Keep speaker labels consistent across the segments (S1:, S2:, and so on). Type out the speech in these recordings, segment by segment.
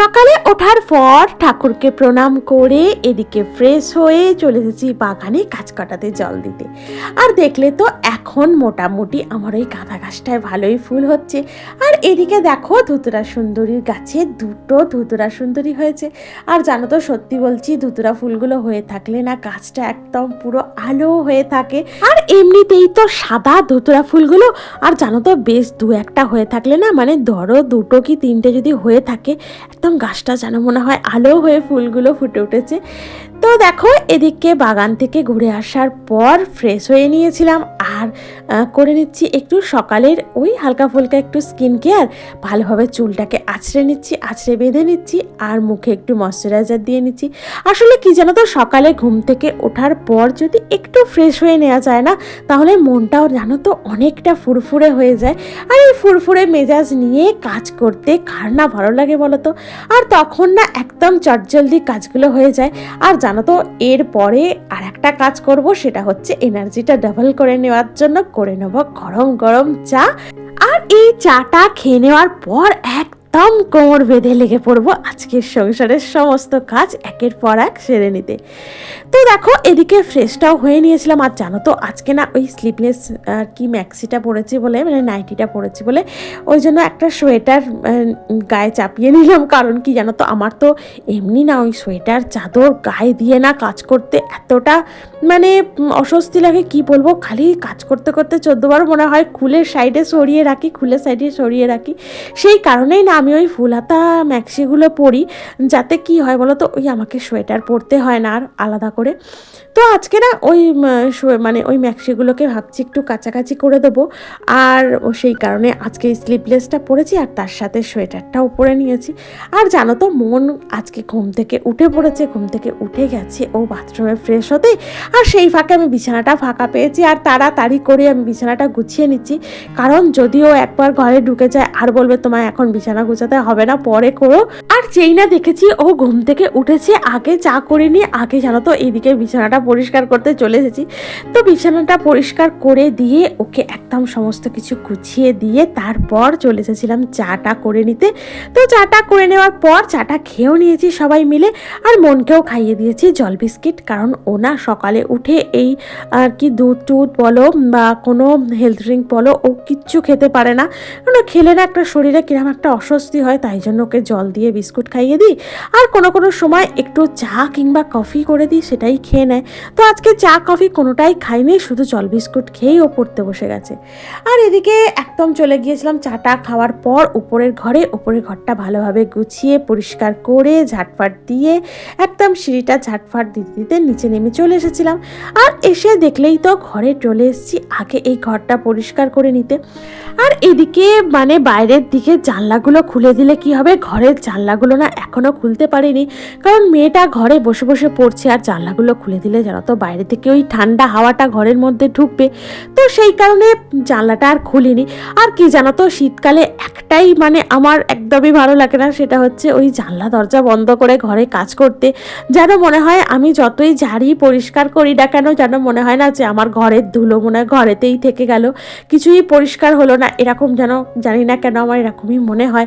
S1: সকালে ওঠার পর ঠাকুরকে প্রণাম করে এদিকে ফ্রেশ হয়ে চলে এসেছি বাগানে গাছ কাটাতে জল দিতে। আর দেখলে তো এখন মোটামুটি আমার ওই গাঁদা গাছটায় ভালোই ফুল হচ্ছে। আর এদিকে দেখো ধুতুরা সুন্দরীর গাছে দুটো ধুতুরা সুন্দরী হয়েছে। আর জানো তো সত্যি বলছি ধুতুরা ফুলগুলো হয়ে থাকলে না গাছটা একদম পুরো আলো হয়ে থাকে। আর এমনিতেই তো সাদা ধুতুরা ফুলগুলো, আর জানো তো বেশ দু একটা হয়ে থাকলে না মানে ধরো দুটো কি তিনটে যদি হয়ে থাকে গাছটা যেন মনে হয় আলো হয়ে ফুলগুলো ফুটে উঠেছে। তো দেখো, এদিকে বাগান থেকে ঘুরে আসার পর ফ্রেশ হয়ে নিয়েছিলাম আর করে নিচ্ছি একটু সকালের ওই হালকা ফুলকা একটু স্কিন কেয়ার ভালোভাবে চুলটাকে আছড়ে নিচ্ছি, আছড়ে বেঁধে নিচ্ছি আর মুখে একটু ময়শ্চারাইজার দিয়ে নিচ্ছি। আসলে কি জানো তো, সকালে ঘুম থেকে ওঠার পর যদি একটু ফ্রেশ হয়ে নেওয়া যায় না, তাহলে মনটাও জানো তো অনেকটা ফুরফুরে হয়ে যায়। আর এই ফুরফুরে মেজাজ নিয়ে কাজ করতে কার না ভালো লাগে বলো তো? আর তখন না একদম চটজলদি কাজগুলো হয়ে যায়। আর জানো তো এরপরে আর একটা কাজ করব, সেটা হচ্ছে এনার্জিটা ডাবল করে নেওয়ার জন্য করে নেব গরম গরম চা। আর এই চাটা খেয়ে নেওয়ার পর একদম কোমর বেঁধে লেগে পড়ব আজকের সংসারের সমস্ত কাজ একের পর এক সেরে নিতে। তো দেখো, এদিকে ফ্রেশটাও হয়ে নিয়েছিলাম। আর জানো তো, আজকে না ওই স্লিপলেস আর কি ম্যাক্সিটা পরেছি বলে মানে নাইটিটা পরেছি বলে, ওই জন্য একটা সোয়েটার গায়ে চাপিয়ে নিলাম। কারণ কি জানো তো, আমার তো এমনি না ওই সোয়েটার চাদর গায়ে দিয়ে না কাজ করতে এতটা মানে অস্বস্তি লাগে। কি বলব, খালি কাজ করতে করতে চোদ্দবার মনে হয় খুলে সাইডে সরিয়ে রাখি, খুলে সাইডে সরিয়ে রাখি। সেই কারণেই না আমি ওই ফুল হাতা ম্যাক্সিগুলো পরি, যাতে কি হয় বলো তো, ওই আমাকে সোয়েটার পরতে হয় না আর আলাদা করে। তো আজকে না ওই মানে ওই ম্যাক্সিগুলোকে ভাবছি একটু কাছাকাছি করে দেবো। আর সেই কারণে আজকে স্লিপলেসটা পরেছি আর তার সাথে সোয়েটারটাও পরে নিয়েছি। আর জানো তো মন আজকে ঘুম থেকে উঠে পড়েছে, ঘুম থেকে উঠে গেছে, ও বাথরুমে ফ্রেশ হতে। আর সেই ফাঁকে আমি বিছানাটা ফাঁকা পেয়েছি আর তাড়াতাড়ি করে আমি বিছানাটা গুছিয়ে নিচ্ছি। কারণ যদিও একবার ঘরে ঢুকে যায় আর বলবে তোমায় এখন বিছানা গুছাতে হবে না, পরে করো। আর যেই না দেখেছি, ও ঘুম থেকে উঠেছে, আগে চা করে নিয়ে আগে জানো তো, এইদিকে বিছানাটা পরিষ্কার করতে চলে এসেছি। তো বিছানাটা পরিষ্কার করে দিয়ে ওকে একদম সমস্ত কিছু গুছিয়ে দিয়ে তারপর চলে এসেছিলাম চাটা করে নিতে। তো চাটা করে নেওয়ার পর চাটা খেয়েও নিয়েছি সবাই মিলে, আর মনকেও খাইয়ে দিয়েছি জল বিস্কিট, কারণ ও না সকালে উঠে এই আর কি দুধ টুধ বলো বা কোনো হেলথ ড্রিঙ্ক বলো, ও কিচ্ছু খেতে পারে না। কারণ খেলে না একটা শরীরে কিরম একটা অস্বস্তি হয়, তাই জন্য ওকে জল দিয়ে বিস্কুট খাইয়ে দিই। আর কোনো কোনো সময় একটু চা কিংবা কফি করে দিই, সেটাই খেয়ে নেয়। তো আজকে চা, কফি কোনোটাই খাইনি, শুধু জল বিস্কুট খেয়েই ও পড়তে বসে গেছে। আর এদিকে একদম চলে গিয়েছিলাম চাটা খাওয়ার পর উপরের ঘরে। উপরের ঘরটা ভালোভাবে গুছিয়ে, পরিষ্কার করে, ঝাটফাট দিয়ে, একদম সিঁড়িটা ঝাটফাট দিতে দিতে নিচে নেমে চলে এসেছিলাম। আর এসে দেখলেই তো ঘরে চলে এসেছি, আগে এই ঘরটা পরিষ্কার করে নিতে। আর এদিকে মানে বাইরের দিকে জানলাগুলো খুলে দিলে কি হবে? ঘরের জানলাগুলো না এখনও খুলতে পারিনি। কারণ মেয়েটা ঘরে বসে বসে পড়ছে আর জানলাগুলো খুলে দিলে জানো তো বাইরে থেকে ওই ঠান্ডা হাওয়াটা ঘরের মধ্যে ঢুকবে। তো সেই কারণে জানলাটা আর খুলিনি। আর কি জানো তো, শীতকালে একটাই মানে আমার একদমই ভালো লাগে না, সেটা হচ্ছে ওই জানলা দরজা বন্ধ করে ঘরে কাজ করতে। যেন মনে হয় আমি যতই ঝাড়ি পরিষ্কার করি না কেন, যেন মনে হয় না যে আমার ঘরের ধুলো মনে হয় ঘরেতেই থেকে গেল। কিছুই পরিষ্কার হলো না, এরকম যেন জানি না কেন আমার এরকমই মনে হয়।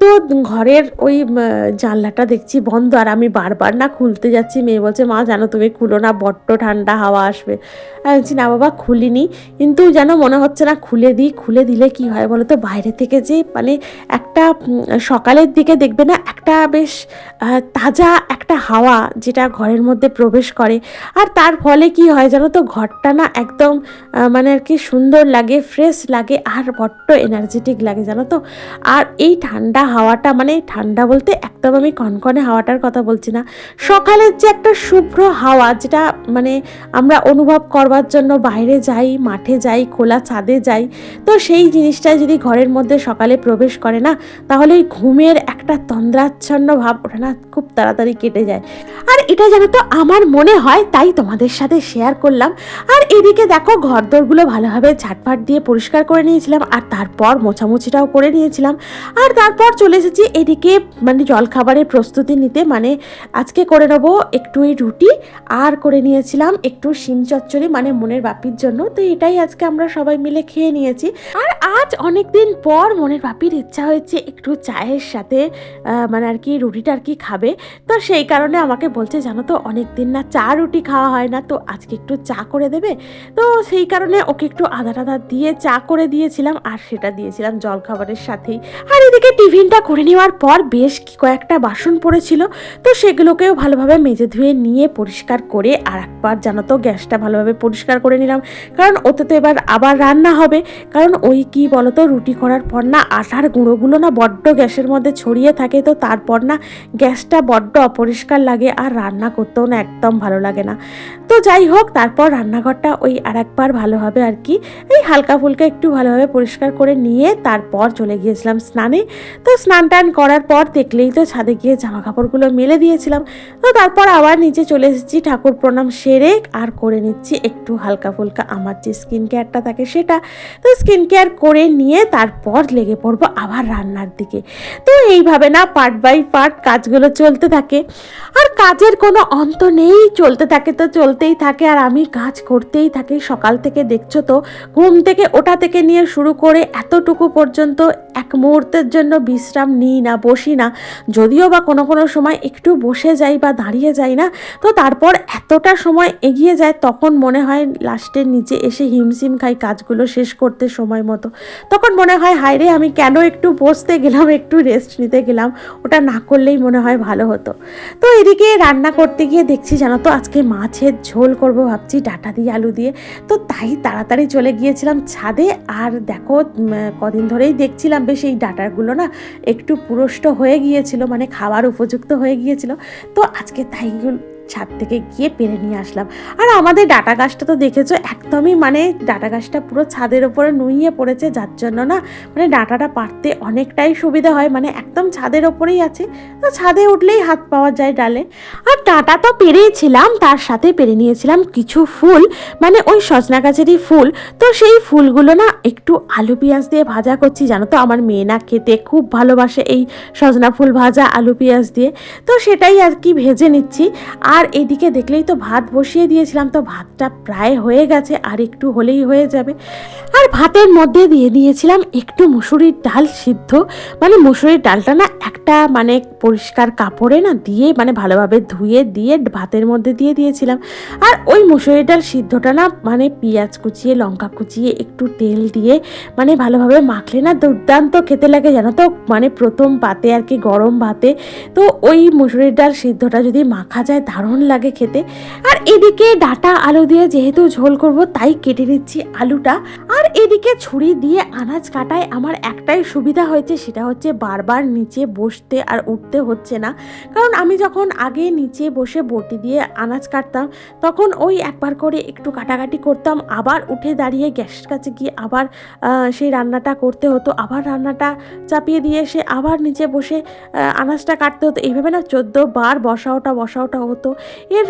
S1: তো ঘরের ওই জানলাটা দেখছি বন্ধ আর আমি বারবার না খুলতে যাচ্ছি। মেয়ে বলছে, মা, জানো তুমি খুলো না, বড্ড ঠান্ডা হাওয়া আসবে। আমি বলছি, না বাবা, খুলিনি। কিন্তু যেন মনে হচ্ছে না, খুলে দিই, খুলে দিলে কি হয় বলো তো বাইরে থেকে যে মানে একটা সকালের দিকে দেখবে না, একটা বেশ তাজা একটা হাওয়া যেটা ঘরের মধ্যে প্রবেশ করে। আর তার ফলে কি হয় জানো তো, ঘরটা না একদম মানে আর কি সুন্দর লাগে, ফ্রেশ লাগে আর বড্ড এনার্জেটিক লাগে জানো তো। আর এই ঠান্ডা হাওয়াটা মানে ঠান্ডা বলতে একদম আমি কনকনে হাওয়াটার কথা বলছি না। সকালের যে একটা শুভ্র হাওয়া যেটা মানে আমরা অনুভব করবার জন্য বাইরে যাই, মাঠে যাই, খোলা ছাদে যাই, তো সেই জিনিসটা যদি ঘরের মধ্যে সকালে প্রবেশ করে না, তাহলে ওই ঘুমের একটা তন্দ্রাচ্ছন্ন ভাব ওটা না খুব তাড়াতাড়ি কেটে যায়। আর এটা জানো তো আমার মনে হয়, তাই তোমাদের সাথে শেয়ার করলাম। আর এদিকে দেখো ঘরদোরগুলো ভালোভাবে ঝাটফাট দিয়ে পরিষ্কার করে নিয়েছিলাম, আর তারপর মোছামুছিটাও করে নিয়েছিলাম। আর তারপর চলে এসেছি এদিকে মানে জলখাবারের প্রস্তুতি নিতে। মানে আজকে করে নেব একটু এই রুটি, আর করে নিয়েছিলাম একটু শিম চচ্চড়ি মানে মনের বাপির জন্য। তো এটাই আজকে আমরা সবাই মিলে খেয়ে নিয়েছি। আর আজ অনেক দিন পর মনের বাপির ইচ্ছা হয়েছে একটু চায়ের সাথে মানে আর কি রুটিটা আর কি খাবে। তো সেই কারণে আমাকে বলছে, জানো তো অনেক দিন না চা রুটি খাওয়া হয় না, তো আজকে একটু চা করে দেবে? তো সেই কারণে ওকে একটু আদা টাদা দিয়ে চা করে দিয়েছিলাম, আর সেটা দিয়েছিলাম জলখাবারের সাথেই। আর এদিকে টিফিনটা করে নেওয়ার পর বেশ কয়েকটা বাসন পড়েছিল, তো সেগুলোকেও ভালোভাবে মেজে ধুয়ে নিয়ে পরিষ্কার করে আর একবার জানো তো, গ্যাসটা ভালোভাবে পরিষ্কার করে নিলাম। কারণ ওতে তো এবার আবার রান্না হবে, কারণ ওই কি বলতো, রুটি করার পর না আটার গুঁড়োগুলো না বড্ড গ্যাসের মধ্যে ছড়িয়ে থাকে, তো তারপর না গ্যাসটা বড্ড অপরিষ্কার লাগে আর রান্না করতেও না একদম ভালো লাগে না। তো যাই হোক, তারপর রান্নাঘরটা ওই আর একবার ভালোভাবে আর কি, এই হালকা ফুলকা একটু ভালোভাবে পরিষ্কার করে নিয়ে তারপর চলে গিয়েছিলাম স্নানে। তো স্নান টান করার পর দেখলেই তো ছাদে গিয়ে জামা কাপড়গুলো মেলে দিয়েছিলাম। তো তারপর আবার নিচে চলে এসেছি ঠাকুর প্রণাম সেরে আর করে নিচ্ছি একটু হালকা ফুলকা। আমার যে স্কিন কেয়ারটা থাকে সেটা। তো স্কিন কেয়ার করে নিয়ে তারপর লেগে পড়ব আবার রান্নার দিকে। তো এইভাবে না পার্ট বাই পার্ট কাজগুলো চলতে থাকে। আর কাজের কোনো অন্ত নেই, চলতে থাকে তো চলতেই থাকে আর আমি কাজ করতেই থাকি। সকাল থেকে দেখছ তো, ঘুম থেকে ওটা থেকে নিয়ে শুরু করে এতটুকু পর্যন্ত এক মুহূর্তের জন্য বিশ্রাম নিই না, বসি না। যদিও বা কোনো কোনো সময় একটু বসে যাই বা দাঁড়িয়ে যাই না, তো তারপর এতটা সময় এগিয়ে যায় তখন মনে হয় লাস্টের নিচে এসে হিমশিম খাই, কাজগুলো শেষ করতে সময় মতো। তখন মনে হয় হায় রে আমি কেন একটু বসতে গেলাম, একটু রেস্ট নিতে গেলাম? ওটা না করলেই মনে হয় ভালো হতো। তো এদিকে রান্না করতে গিয়ে দেখছি, জানো তো, আজকে মাছের ঝোল করব ভাবছি, ডাটা দিয়ে আলু দিয়ে। তো তাই তাড়াতাড়ি চলে গিয়েছিলাম ছাদে। আর দেখো কদিন ধরেই দেখছিলাম বেশ এই ডাটাগুলো না একটু পুরষ্ট হয়ে গিয়েছিল মানে খাবার উপযুক্ত হয়ে গিয়েছিল। তো আজকে তাই ছাদ থেকে গিয়ে পেরে নিয়ে আসলাম। আর আমাদের ডাটা গাছটা তো দেখেছ, একদমই মানে ডাটা গাছটা পুরো ছাদের ওপরে নুইয়ে পড়েছে, যার জন্য না মানে ডাটাটা পারতে অনেকটাই সুবিধা হয় মানে একদম ছাদের ওপরেই আছে। তো ছাদে উঠলেই হাত পাওয়া যায় ডালে। আর ডাটা তো পেরেছিলাম, তার সাথে পেরে নিয়েছিলাম কিছু ফুল মানে ওই সজনা গাছেরই ফুল। তো সেই ফুলগুলো না একটু আলু পেঁয়াজ দিয়ে ভাজা করছি, জানো তো আমার মেয়ে না খেতে খুব ভালোবাসে এই সজনা ফুল ভাজা আলু পেঁয়াজ দিয়ে। তো সেটাই আর কি ভেজে নিচ্ছি। আর এদিকে দেখলেই তো ভাত বসিয়ে দিয়েছিলাম, তো ভাতটা প্রায় হয়ে গেছে, আর একটু হলেই হয়ে যাবে। আর ভাতের মধ্যে দিয়ে দিয়েছিলাম একটু মুসুরির ডাল সিদ্ধ। মানে মুসুরির ডালটা না একটা মানে পরিষ্কার কাপড়ে না দিয়ে মানে ভালোভাবে ধুয়ে দিয়ে ভাতের মধ্যে দিয়ে দিয়েছিলাম। আর ওই মুসুরির ডাল সিদ্ধটা না মানে পেঁয়াজ কুচিয়ে, লঙ্কা কুচিয়ে, একটু তেল দিয়ে মানে ভালোভাবে মাখলে না দুর্দান্ত খেতে লাগে, জানো তো? মানে প্রথম পাতে আর কি গরম ভাতে। তো ওই মুসুরির ডাল সিদ্ধটা যদি মাখা যায় দারুণ লাগে খেতে। আর এদিকে ডাটা আলু দিয়ে যেহেতু ঝোল করব, তাই কেটে নিচ্ছি আলুটা। আর এদিকে ছুরি দিয়ে আনাজ কাটায় আমার একটাই সুবিধা হয়েছে, সেটা হচ্ছে বারবার নিচে বসতে আর উঠতে হচ্ছে না। কারণ আমি যখন আগে নিচে বসে বটি দিয়ে আনাজ কাটতাম, তখন ওই একবার করে একটু কাটাকাটি করতাম। আবার উঠে দাঁড়িয়ে গ্যাসের কাছে গিয়ে আবার সেই রান্নাটা করতে হতো। আবার রান্নাটা চাপিয়ে দিয়ে এসে আবার নিচে বসে আনাজটা কাটতে হতো। এইভাবে না চোদ্দ বার বসাওটা বসাওটা হতো। এর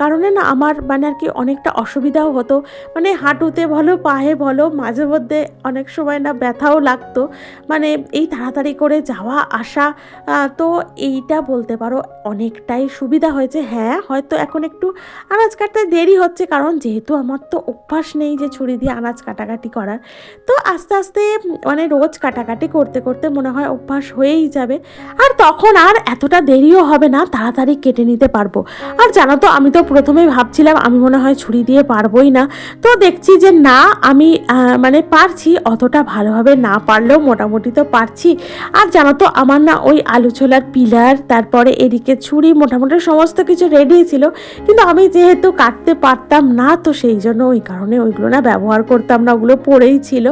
S1: কারণে না আমার মানে আর কি অনেকটা অসুবিধাও হতো। মানে হাঁটুতে বলো, পায়ে বলো, মাঝে মধ্যে অনেক সময় না ব্যথাও লাগতো। মানে এই তাড়াতাড়ি করে যাওয়া, আসা তো এইটা বলতে পারো অনেকটাই সুবিধা হয়েছে। হ্যাঁ হয়তো এখন একটু আনাজ কাটতে দেরি হচ্ছে, কারণ যেহেতু আমার তো অভ্যাস নেই যে ছুরি দিয়ে আনাজ কাটাকাটি করার। তো আস্তে আস্তে মানে রোজ কাটাকাটি করতে করতে মনে হয় অভ্যাস হয়েই যাবে। আর তখন আর এতটা দেরিও হবে না, তাড়াতাড়ি কেটে নিতে পারব। আর জানো তো, আমি তো প্রথমে ভাবছিলাম আমি মনে হয় ছুরি দিয়ে পারবোই না। তো দেখছি যে না, আমি মানে পারছি, অতটা ভালোভাবে না পারলেও মোটামুটি তো পারছি। আর জানো তো, আমার না ওই আলু ছোলার পিলার, তারপরে এদিকে ছুরি, মোটামুটি সমস্ত কিছু রেডি ছিল। কিন্তু আমি যেহেতু কাটতে পারতাম না, তো সেই জন্য ওই কারণে ওইগুলো না ব্যবহার করতাম না, ওগুলো পড়েই ছিল।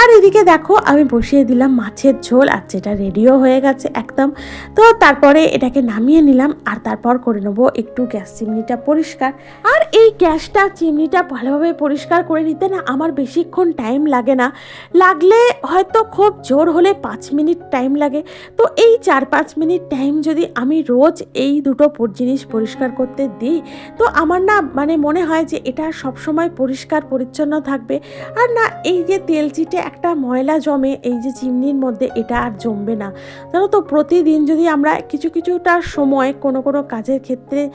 S1: আর এদিকে দেখো, আমি বসিয়ে দিলাম মাছের ঝোল, আর যেটা রেডিও হয়ে গেছে একদম। তো তারপরে এটাকে নামিয়ে নিলাম, আর তারপর করে নেব একটু একটু গ্যাস চিমনিটা পরিষ্কার। আর এই গ্যাসটা চিমনিটা ভালোভাবে পরিষ্কার করে নিতে না আমার বেশিক্ষণ টাইম লাগে না। লাগলে হয়তো খুব জোর হলে পাঁচ মিনিট টাইম লাগে। তো এই চার পাঁচ মিনিট টাইম যদি আমি রোজ এই দুটো জিনিস পরিষ্কার করতে দিই, তো আমার না মানে মনে হয় যে এটা সবসময় পরিষ্কার পরিচ্ছন্ন থাকবে। আর না, এই যে তেল চিটে একটা ময়লা জমে, এই যে চিমনির মধ্যে এটা আর জমবে না। জানো তো, প্রতিদিন যদি আমরা কিছু, কিছুটা সময় কোনো কোনো কাজের ক্ষেত্রে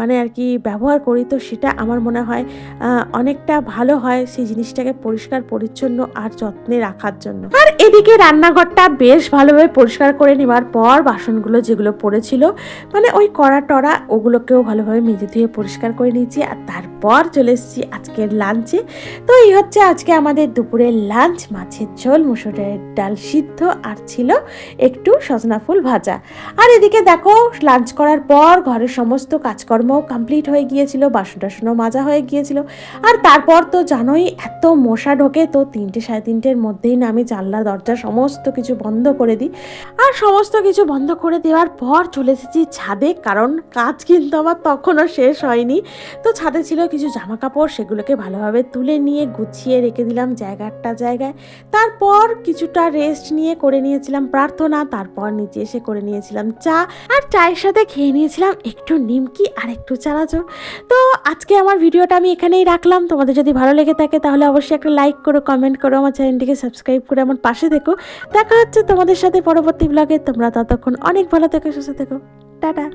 S1: মানে আর কি ব্যবহার করি, তো সেটা আমার মনে হয় অনেকটা ভালো হয় সেই জিনিসটাকে পরিষ্কার, পরিচ্ছন্ন আর যত্নে রাখার জন্য। আর এদিকে রান্নাঘরটা বেশ ভালোভাবে পরিষ্কার করে নেওয়ার পর বাসনগুলো যেগুলো পড়েছিল মানে ওই কড়া টড়া ওগুলোকেও ভালোভাবে মেজে ধুয়ে পরিষ্কার করে নিয়েছি আর তারপর চলে এসেছি আজকের লাঞ্চে তো এই হচ্ছে আজকে আমাদের দুপুরের লাঞ্চ মাছের ঝোল, মুসুরের ডাল সিদ্ধ আর ছিল একটু সজনা ফুল ভাজা। আর এদিকে দেখো লাঞ্চ করার পর ঘরের সমস্ত কাজকর্ম কমপ্লিট হয়ে গিয়েছিল বাসন টাসনও মাজা হয়ে গিয়েছিল। আর তারপর তো জানোই এত মশা ঢোকে, তো তিনটে সাড়ে তিনটের মধ্যেই না আমি জানলা, দরজা সমস্ত কিছু বন্ধ করে দিই। আর সমস্ত কিছু বন্ধ করে দেওয়ার পর চলে এসেছি ছাদে, কারণ কাজ কিন্তু আমার তখনও শেষ হয়নি। তো ছাদে ছিল কিছু জামা কাপড় সেগুলোকে ভালোভাবে তুলে নিয়ে গুছিয়ে রেখে দিলাম জায়গাটা জায়গায়। তারপর কিছুটা রেস্ট নিয়ে করে নিয়েছিলাম প্রার্থনা, তারপর নিচে এসে করে নিয়েছিলাম চা। আর চায়ের সাথে খেয়ে নিয়েছিলাম একটু নিমকি আর একটু চানাচুর তো আজকে আমার ভিডিওটা আমি এখানেই রাখলাম। তোমাদের যদি ভালো লেগে থাকে তাহলে অবশ্যই একটা লাইক করো কমেন্ট করো, আমার চ্যানেলটিকে সাবস্ক্রাইব করে আমার পাশে দেখো দেখা হচ্ছে তোমাদের সাথে পরবর্তী ব্লগে তোমরা ততক্ষণ অনেক ভালো থেকো, সুস্থ থেকো। টাটা।